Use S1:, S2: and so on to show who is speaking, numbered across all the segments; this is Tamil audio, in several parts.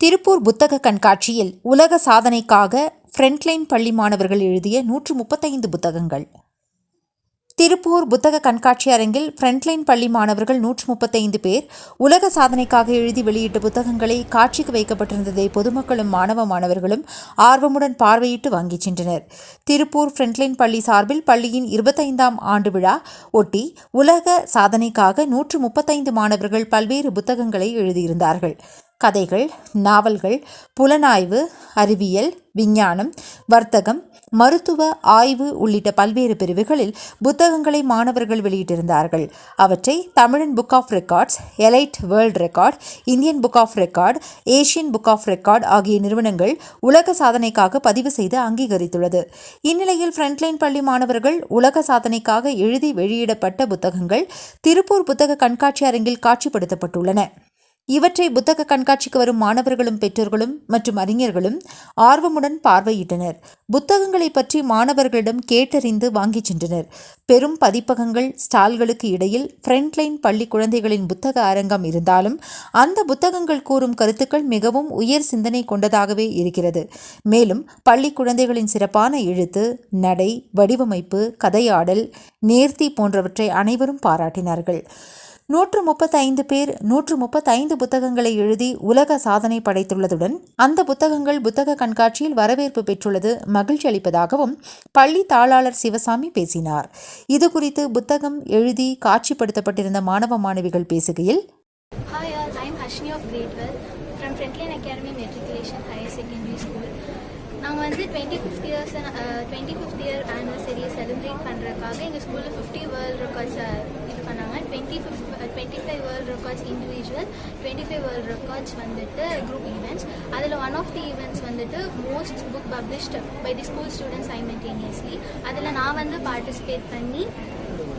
S1: திருப்பூர் புத்தக கண்காட்சியில் உலக சாதனைக்காக ஃப்ரண்ட்லைன் பள்ளி மாணவர்கள் எழுதிய நூற்று முப்பத்தைந்து புத்தகங்கள். திருப்பூர் புத்தக கண்காட்சி அரங்கில் ஃப்ரண்ட்லைன் பள்ளி மாணவர்கள் நூற்று முப்பத்தைந்து பேர் உலக சாதனைக்காக எழுதி வெளியிட்ட புத்தகங்களை காட்சிக்கு வைக்கப்பட்டிருந்ததை பொதுமக்களும் மாணவ மாணவர்களும் ஆர்வமுடன் பார்வையிட்டு வாங்கிச் சென்றனர். திருப்பூர் ஃப்ரண்ட்லைன் பள்ளி சார்பில் பள்ளியின் இருபத்தைந்தாம் ஆண்டு விழா ஒட்டி உலக சாதனைக்காக நூற்று முப்பத்தைந்து மாணவர்கள் பல்வேறு புத்தகங்களை எழுதியிருந்தார்கள். கதைகள் நாவல்கள் புலனாய்வு அறிவியல் விஞ்ஞானம் வர்த்தகம் மருத்துவ ஆய்வு உள்ளிட்ட பல்வேறு பிரிவுகளில் புத்தகங்களை மாணவர்கள் வெளியிட்டிருந்தார்கள். அவற்றை Tamizhan book of records elite world record Indian book of record Asian book of record ஆகிய நிறுவனங்கள் உலக சாதனைக்காக பதிவு செய்து அங்கீகரித்துள்ளது. இந்நிலையில் ஃப்ரண்ட்லைன் பள்ளி மாணவர்கள் உலக சாதனைக்காக எழுதி வெளியிடப்பட்ட புத்தகங்கள் திருப்பூர் புத்தக கண்காட்சி அரங்கில் காட்சிப்படுத்தப்பட்டுள்ளன. இவற்றை புத்தக கண்காட்சிக்கு வரும் மாணவர்களும் பெற்றோர்களும் மற்றும் அறிஞர்களும் ஆர்வமுடன் பார்வையிட்டனர். புத்தகங்களை பற்றி மாணவர்களிடம் கேட்டறிந்து வாங்கிச் சென்றனர். பெரும் பதிப்பகங்கள் ஸ்டால்களுக்கு இடையில் ஃப்ரண்ட்லைன் பள்ளி குழந்தைகளின் புத்தக அரங்கம் இருந்தாலும் அந்த புத்தகங்கள் கூறும் கருத்துக்கள் மிகவும் உயர் சிந்தனை கொண்டதாகவே இருக்கிறது. மேலும் பள்ளி குழந்தைகளின் சிறப்பான எழுத்து நடை வடிவமைப்பு கதையாடல் நேர்த்தி போன்றவற்றை அனைவரும் பாராட்டினார்கள். நூற்று முப்பத்தைந்து பேர் நூற்று முப்பத்தைந்து புத்தகங்களை எழுதி உலக சாதனை படைத்துள்ளதுடன் அந்த புத்தகங்கள் புத்தக கண்காட்சியில் வரவேற்பு பெற்றுள்ளது மகிழ்ச்சி அளிப்பதாகவும் பள்ளி தாளாளர் சிவசாமி பேசினார் இது குறித்து புத்தகம் எழுதி காட்சிப்படுத்தப்பட்டிருந்த மாணவ மாணவிகள் பேசுகையில்
S2: Hi all, I'm Hashni of Grade 12 from Frontline Academy Matriculation Higher Secondary School. நாங்கள் வந்து twenty fifth years twenty fifth year ஆனிவர்சரியை celebrate பண்ணுறதுக்காக எங்கள் ஸ்கூலில் ஃபிஃப்டி வேர்ல்ட் ரெக்கார்ட்ஸ் பண்ணாங்க. Twenty fifth twenty five world records individual twenty five world records வந்துட்டு குரூப் ஈவெண்ட்ஸ் அதில் ஒன் ஆஃப் தி ஈவெண்ட்ஸ் வந்துட்டு most book published by the school students simultaneously அதில் நான் வந்து பார்ட்டிசிபேட் பண்ணி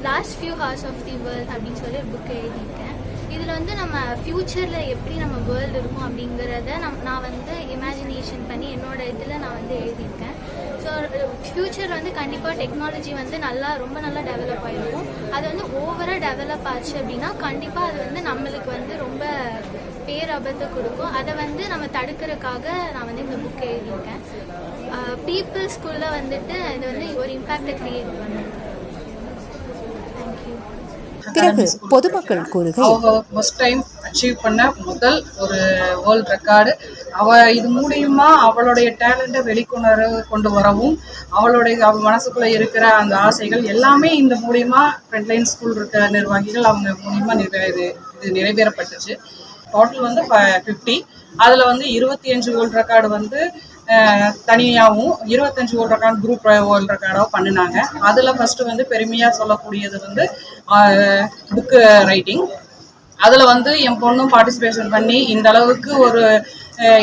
S2: last few hours of the world அப்படின்னு சொல்லி ஒரு புக் எழுதியிருக்கேன். இதில் வந்து நம்ம ஃப்யூச்சரில் எப்படி நம்ம வேர்ல்டு இருக்கும் அப்படிங்கிறத நம் நான் வந்து இமேஜினேஷன் பண்ணி என்னோட இதில் நான் வந்து எழுதியிருக்கேன். ஸோ ஃப்யூச்சர் வந்து கண்டிப்பாக டெக்னாலஜி வந்து நல்லா ரொம்ப நல்லா டெவலப் ஆகிருக்கும் அது வந்து ஓவராக டெவலப் ஆச்சு அப்படின்னா கண்டிப்பாக அது வந்து நம்மளுக்கு வந்து ரொம்ப பேராபத்தை கொடுக்கும். அதை வந்து நம்ம தடுக்கிறதுக்காக நான் வந்து இந்த புக் எழுதியிருக்கேன். பீப்புள்ஸ்குள்ளே வந்துட்டு இது வந்து ஒரு இம்பேக்டை க்ரியேட் பண்ணும்.
S1: பிறகு பொதுமக்கள்
S3: டைம் அச்சீவ் பண்ண முதல் ஒரு வேர்ல்ட் ரெக்கார்டு அவ இது மூலியமா அவளுடைய டேலண்ட்டை வெளிக்கொணர கொண்டு வரவும் அவளுடைய அவ மனசுக்குள்ள இருக்கிற அந்த ஆசைகள் எல்லாமே இந்த மூலியமா ஃப்ரண்ட்லைன் ஸ்கூல் இருக்க நிர்வாகிகள் அவங்க மூலியமா நிறைவே இது இது நிறைவேறப்பட்டுச்சு. டோட்டல் வந்து ஃபிஃப்டி அதில் வந்து இருபத்தி அஞ்சு வேர்ல்ட் ரெக்கார்டு வந்து தனியாகவும் இருபத்தஞ்சு வேர்ல்ட் ரெக்கார்டு குரூப் வேர்ல்ட் ரெக்கார்டாகவும் பண்ணினாங்க. அதில் ஃபஸ்ட்டு வந்து பெருமையாக சொல்லக்கூடியது வந்து புக்கு ரைட்டிங் அதில் வந்து என் பொண்ணும் பார்ட்டிசிபேஷன் பண்ணி இந்த அளவுக்கு ஒரு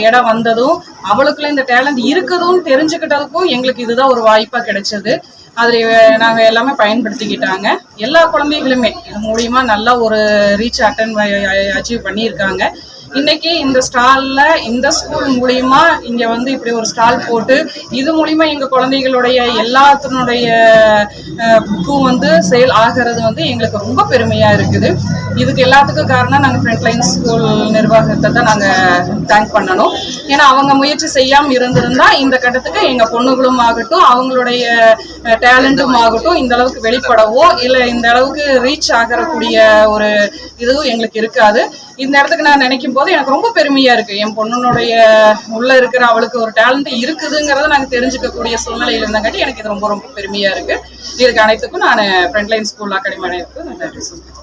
S3: இடம் வந்ததும் அவளுக்குள்ள இந்த டேலண்ட் இருக்குதும் தெரிஞ்சுக்கிட்டதுக்கும் எங்களுக்கு இதுதான் ஒரு வாய்ப்பாக கிடைச்சது. அதில் நாங்கள் எல்லாமே பயன்படுத்திக்கிட்டாங்க. எல்லா குழந்தைகளுமே இது மூலியமா நல்லா ஒரு ரீச் அட்டன் அச்சீவ் பண்ணியிருக்காங்க. இன்னைக்கு இந்த ஸ்டால்ல இந்த ஸ்கூல் மூலியமா இங்க வந்து இப்படி ஒரு ஸ்டால் போட்டு இது மூலியமா எங்க குழந்தைகளுடைய எல்லாத்தினுடைய புக்கும் வந்து சேல் ஆகிறது வந்து எங்களுக்கு ரொம்ப பெருமையா இருக்குது. இதுக்கு எல்லாத்துக்கும் காரணம் நாங்க ஃப்ரண்ட்லைன் ஸ்கூல் நிர்வாகத்தை தான் நாங்க தேங்க் பண்ணணும். ஏன்னா அவங்க முயற்சி செய்யாம இருந்திருந்தா இந்த கட்டத்துக்கு எங்க பொண்ணுகளும் ஆகட்டும் அவங்களுடைய டேலண்ட்டும் ஆகட்டும் இந்த அளவுக்கு வெளிப்படவோ இல்ல இந்த அளவுக்கு ரீச் ஆகக்கூடிய ஒரு இதுவும் எங்களுக்கு இருக்காது. இந்த இடத்துக்கு நான் நினைக்கும் போது எனக்கு ரொம்ப பெருமையா இருக்கு. என் பொண்ணுனுடைய உள்ள இருக்கிற அவளுக்கு ஒரு டேலண்ட் இருக்குதுங்கிறத நாங்க தெரிஞ்சுக்கக்கூடிய சூழ்நிலையில இருந்தங்காட்டி எனக்கு இது ரொம்ப ரொம்ப பெருமையா இருக்கு. இதுக்கு அனைத்துக்கும் நான் ஃப்ரண்ட்லைன் ஸ்கூல் அகாடமி அனைத்துக்கும் நன்றி சொல்றேன்